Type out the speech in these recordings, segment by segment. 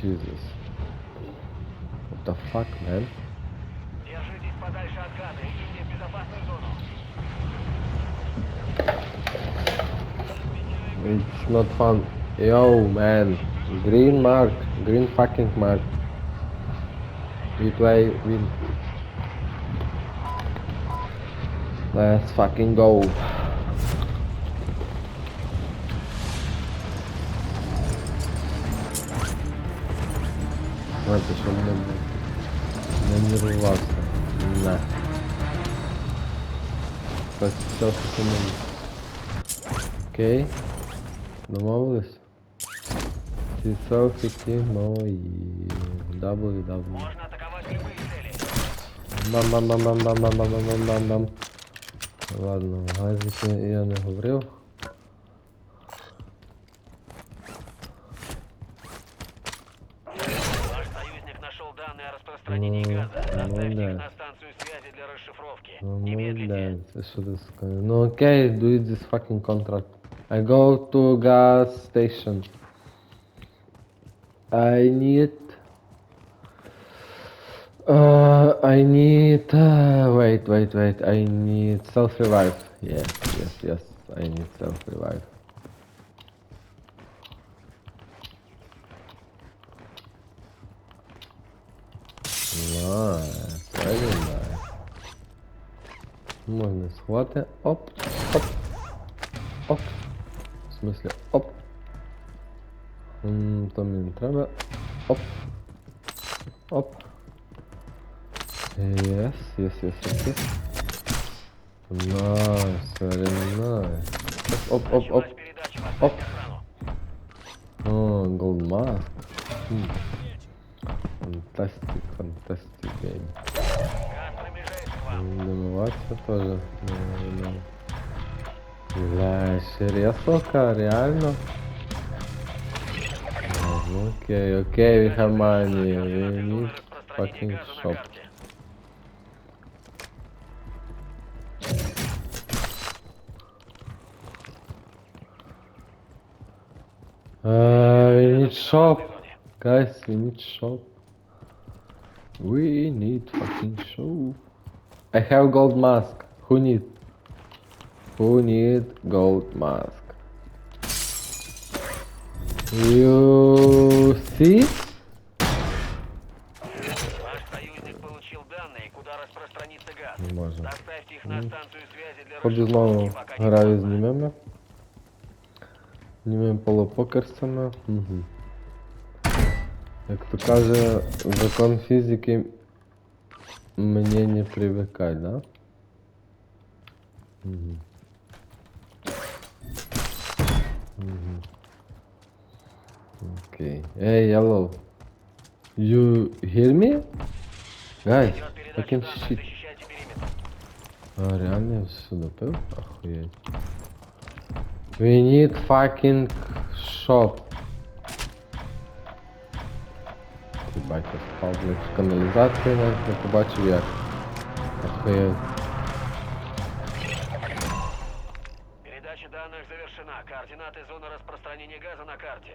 Jesus. What the fuck, man? Держитесь подальше от газа, идите в безопасную зону. It's not fun. Yo, man. Green mark. Green fucking mark. We play win. Let's fucking go. Ладно, що мене нервувався. На. Постав самому. Окей. Домовились? Сисовки мої. W, W. Можно атаковать любые цели. Нам, нам, нам, нам, нам, нам, нам, нам, нам, нам. Ладно, газики я не говорив. No, okay, do this fucking contract. I go to gas station. I need. Uh, I need. Uh, wait, wait, wait. I need self revive. Yes, yes, yes. I need self revive. Nice, very nice. Можно схваты. Оп. Оп. Оп. В смысле, оп. М мне не треба. Оп. Оп. Yes, yes, yes, yes, yes. Nice, very nice. Оп, оп, оп. Оп. А, О, голдмаст. Хм. Фантастик, фантастик гейм. приближается к вам. Домываться тоже. наверное. Бля, серьезно, реально? Ну, Окей, окей, we have money, we Координаты зоны need распространения fucking газа на shop. карте. Uh, we need shop. Зоне. Guys, we need shop. We need fucking shop. I have gold mask. Who need? Who need gold mask? You see? Ваш союзник получил данные, куда распространится газ. Не можем. Доставьте их на станцию связи для Ходжу знову расшифровки, пока не граю з поздно. німими. Німим полупокерцями. Угу. Як то каже, закон фізики мені не привикай, да? Угу. Угу. Окей. Ей, hello. You hear me? Guys, передача shit. А, реально я все допив? Охуєть. We need fucking shop. Ебать, я спав, блядь, в каналізації навіть не побачив як. Охуєть. Передача данных завершена. Координаты зоны распространения газа на карте.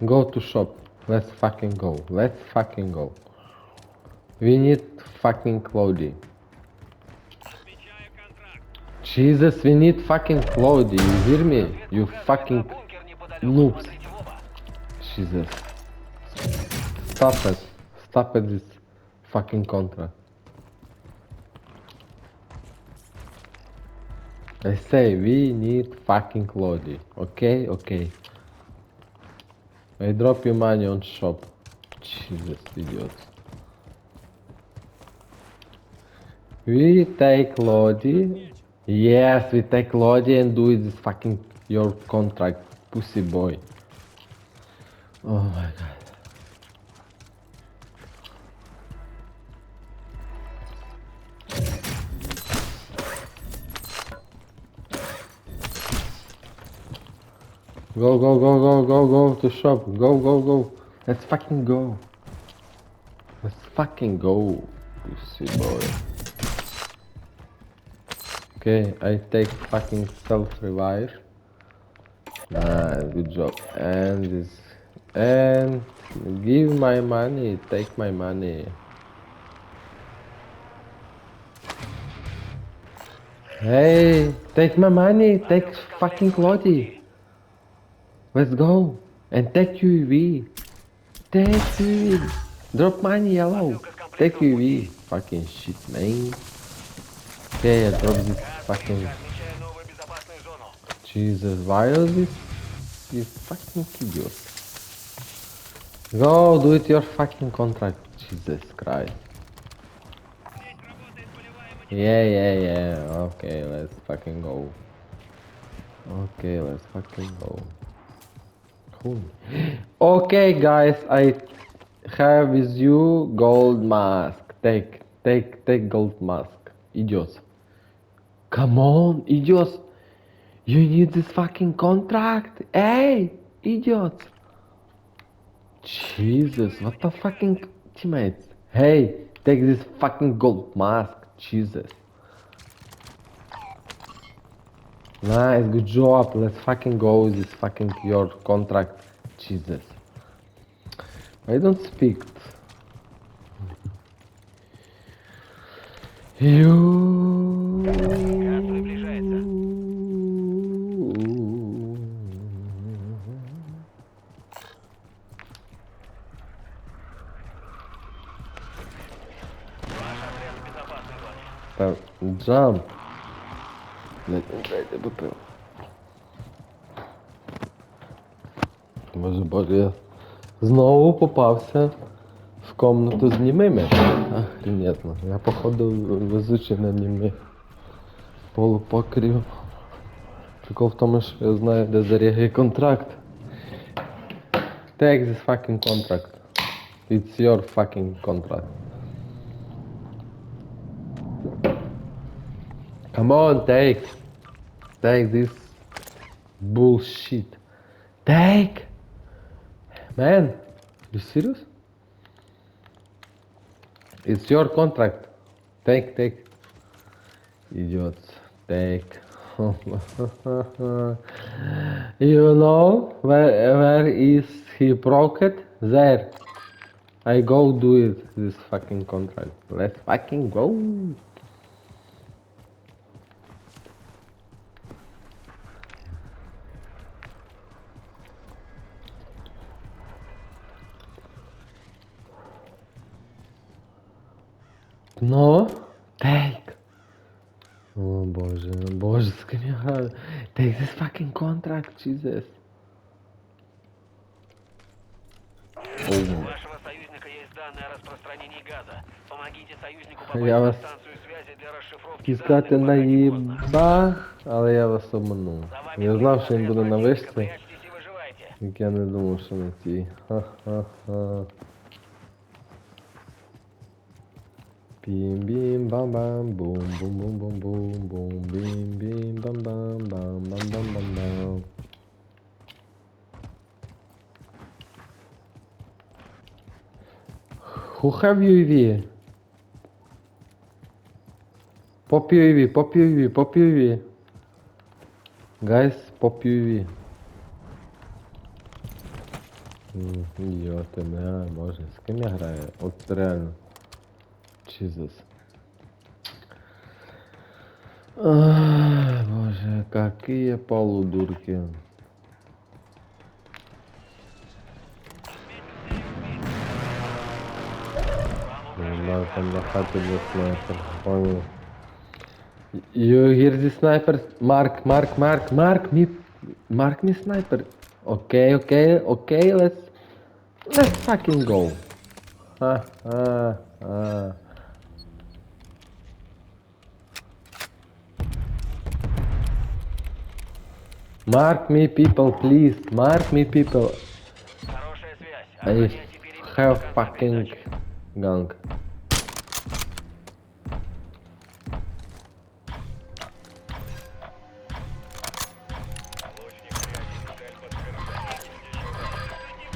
Go to shop. Let's fucking go. Let's fucking go. We need fucking clothing. Jesus, we need fucking clothing. You hear me? You fucking Бункер неподалеку. noobs. Jesus. Stop it. Stop it, this fucking contract. I say we need fucking Lodi. Okay, okay. I drop your money on shop. Jesus, idiots. We take Lodi. Yes, we take Lodi and do this fucking your contract, pussy boy. Oh my god. Go, go, go, go, go, go to shop. Go, go, go. Let's fucking go. Let's fucking go, pussy boy. Okay, I take fucking self revive. Nice, good job. And this, and give my money, take my money. Hey, take my money, take fucking Claudie. Let's go. And take UV. Take UV. Drop money, yellow. Take UV. Fucking shit, man. Okay, I drop this fucking... Jesus, why is this? You fucking idiot. Go do it your fucking contract. Jesus Christ. Yeah, yeah, yeah. Okay, let's fucking go. Okay, let's fucking go. Cool. Okay, guys, I have with you gold mask. Take, take, take gold mask. Idiots. Come on, idiots. You need this fucking contract. Hey, idiots. Jesus, what the fucking teammates? Hey, take this fucking gold mask. Jesus. Nice, good job. Let's fucking go with this fucking your contract. Jesus. I don't speak. You. Джамп. Блять, дайте бутил. Боже боже, я знову попався в комнату з німими. Охренетно. Я походу везучий на німих полупокрів. Прикол в тому, що я знаю, де зарягає контракт. Take this fucking contract. It's your fucking contract. Come on, take. Take this bullshit. Take. Man, you serious? It's your contract. Take, take. Idiots. Take. you know where where is he broke it? There. I go do it this fucking contract. Let's fucking go. No, take. О боже, боже, з ким я граю? Take this fucking contract, Jesus. У вашего союзника есть данные о распространении газа. Помогите союзнику попасть Я на вас станцию связи для расшифровки Тискати данных, пока не поздно. наїба, але я вас обманув. За вами Я знав, що прибыл він буде на отряд вишці, противника. Прячьтесь и выживайте. як я не думав, що на тій. Ха-ха-ха. Бім бім бам бам бум бум бум бум бум бум бім бім бам бам бам бам бам бам бам Who have UV? Pop UV, pop UV, pop UV. Guys, pop UV. Йо, тебе, боже, з ким я граю? От реально. Ай, боже, какие полудурки. Снайпер. You hear the sniper? Mark me sniper. Okay, okay, okay, let's, let's fucking go. Ha, ha, ha. Mark me people, please. Mark me people. Хорошая связь. I Охраняйте периметр have до конца fucking передачи. gun.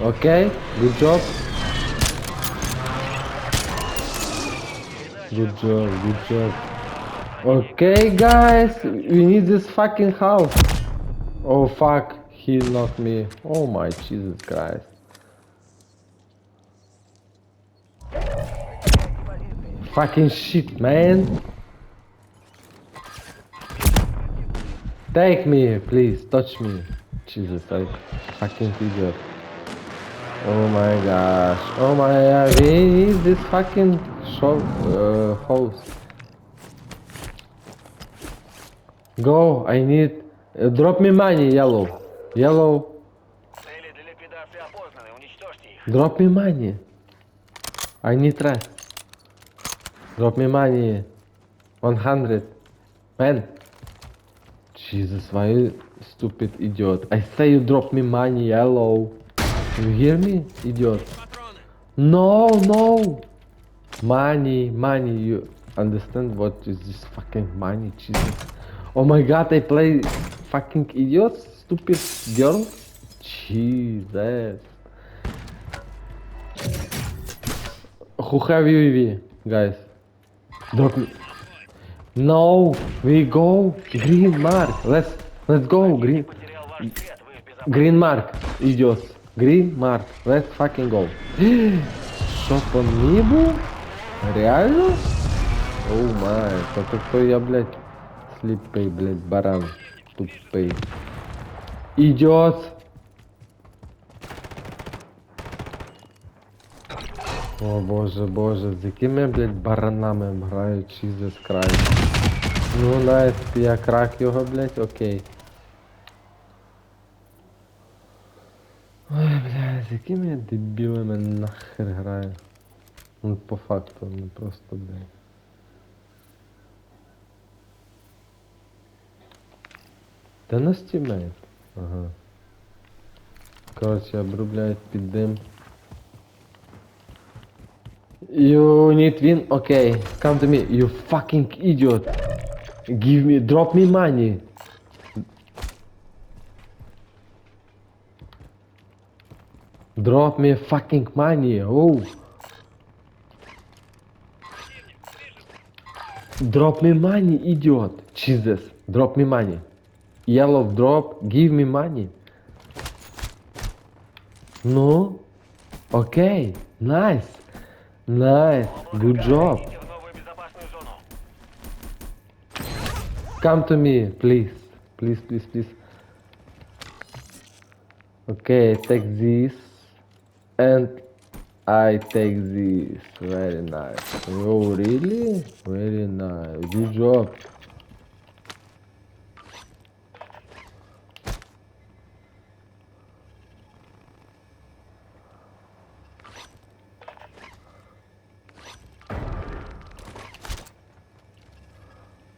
Okay, good job. Good job, good job. Okay, guys, we need this fucking house. Oh fuck, he knocked me. Oh my Jesus Christ. Fucking shit, man. Take me, please. Touch me. Jesus, I fucking idiot. Oh my gosh. Oh my god. We this fucking show, uh, host. Go, I need... uh, drop me money, yellow. Yellow, Цели для ликвидации опознаны. Уничтожьте их. drop me money. I need rest. Drop me money. 100. Man. Jesus, why you stupid idiot? I say you drop me money, yellow. You hear me, idiot? No, no. Money, money. You understand what is this fucking money? Jesus. Oh my god, I play fucking idiot, stupid girl. Jesus. Who have UAV, guys? Drop me. No, we go green mark. Let's let's go green green mark. Idiots. Green mark. Let's fucking go. Що по небу? Реально? Оу май, то то я, блядь, сліпий, блядь, баран. Тупий. Idiots. О боже, боже, з якими, блядь, баранами грають Jesus Christ. Ну, навіть я крак його, блядь, окей. Ой, блядь, з якими я дебілами нахер граю. Ну, по факту, ну просто, блядь. Та на стімейт. Ага. Коротше, обробляють під дим. You need win? Okay, come to me, you fucking idiot. Give me, drop me money. Drop me fucking money, oh. Drop me money, idiot. Jesus, drop me money. Yellow drop, give me money. No? Okay, nice. Nice, good job. Come to me, please. Please, please, please. Okay, take this. And I take this. Very nice. Oh, really? Very nice. Good job.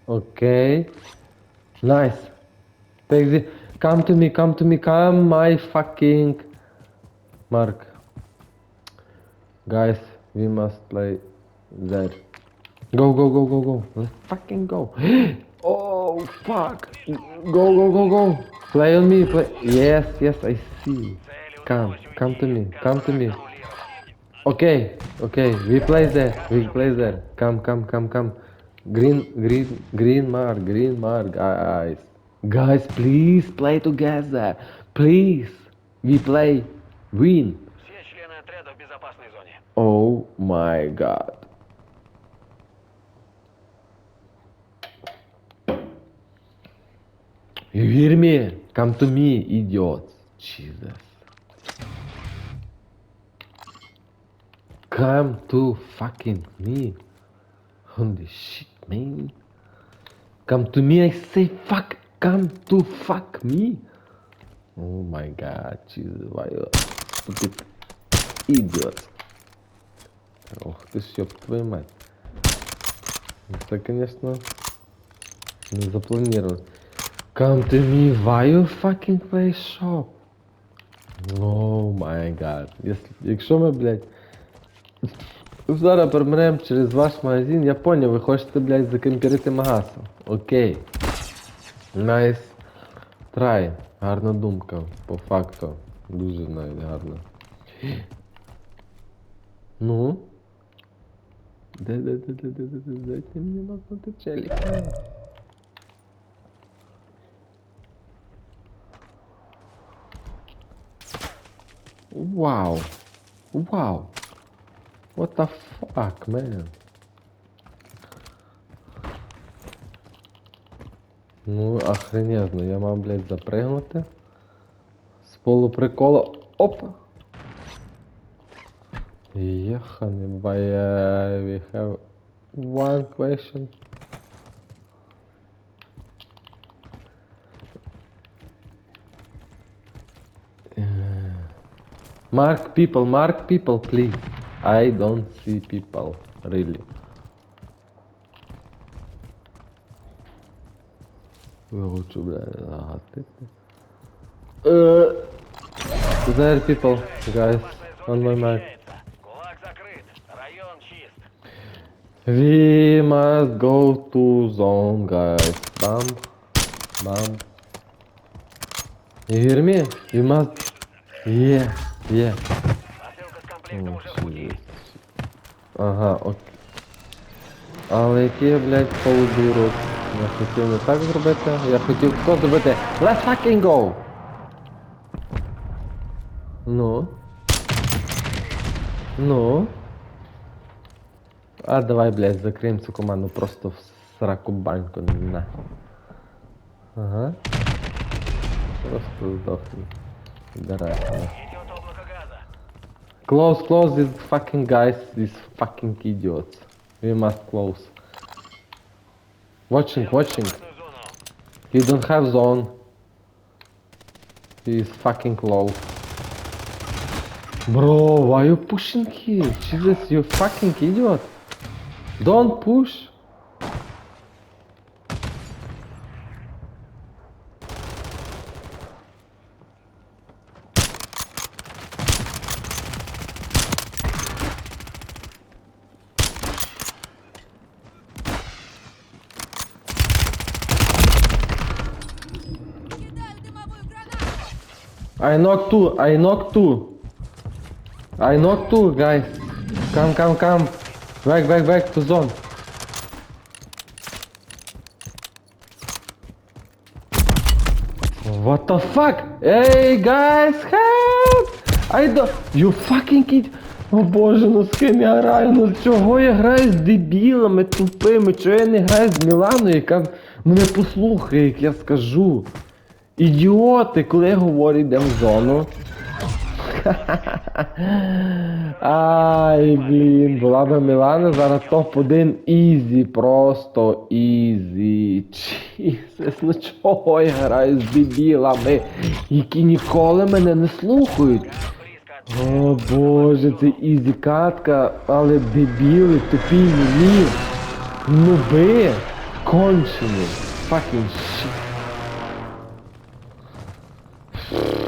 Okay. Nice. Take the. Come to me, come to me, come my fucking. Mark. Guys, we must play that. Go, go, go, go, go. Let's fucking go. oh, fuck. Go, go, go, go. Play on me, play. Yes, yes, I see. Come, come to me, come to me. Okay, okay, we play there, we play there. Come, come, come, come. Green, green, green mark, green mark, guys. Guys, please play together. Please. We play. Win. Все члены отряда в безопасной зоне. Oh my god. You hear me? Come to me, idiots. Jesus. Come to fucking me. Holy shit, man. Come to me, I say fuck. Come to fuck me. Oh my god, Jesus, why you stupid idiot. Ох ты ж, ёб твою мать. Это, конечно, не запланировано. Come to me, why you fucking play shop? Oh my god. Если, якщо ми, блядь, зараз промрем через ваш магазин, я поняв, ви хочете, блядь, закемпірити магазин. Окей. Найс. Трай. Гарна думка, по факту. Дуже навіть гарна. Ну? Де, де, де, де, де, де, де, дайте мені нокнути челіка. Вау. Вау. What the fuck, man? Ну, охренезно, я мав, блядь, запригнути. З полуприкола. Оп! Єханий бая, we have one question. Mark people, mark people, please. I don't see people, really. Вилучу, бля, загатити. Uh, there are people, guys, on my чист. We must go to zone, guys. Bam, bam. You hear me? You must. Yeah, yeah. Посылка Ага, окей. Але який блядь, полудурок. Я хотів не так зробити. Я хотів хто зробити. Let's fucking go! Ну. Ну. А давай, блядь, закриємо цю команду просто в сраку баньку. На. Ага. Просто здохни. Дарай. Close, close these fucking guys, these fucking idiots. We must close. Watching, watching. He don't have zone. He is fucking low. Bro, why you pushing here? Jesus, you fucking idiot. Don't push. I knock two, I knock two. I knock two, guys. Come, come, come. Back, back, back to zone. What the fuck? Hey, guys, help! I don't... You fucking kid... О боже, ну з ким я граю? Ну чого я граю з дебілами тупими? Чого я не граю з Міланою, яка мене послухає, як я скажу? Ідіоти, коли я говорю, йдемо в зону. Ай, блін, була би Мілана, зараз топ-1 ізі, просто ізі. Чісес, ну чого я граю з дебілами, які ніколи мене не слухають. О боже, це ізі катка, але дебіли, тупі мені. Нуби, кончені. Fucking shit. you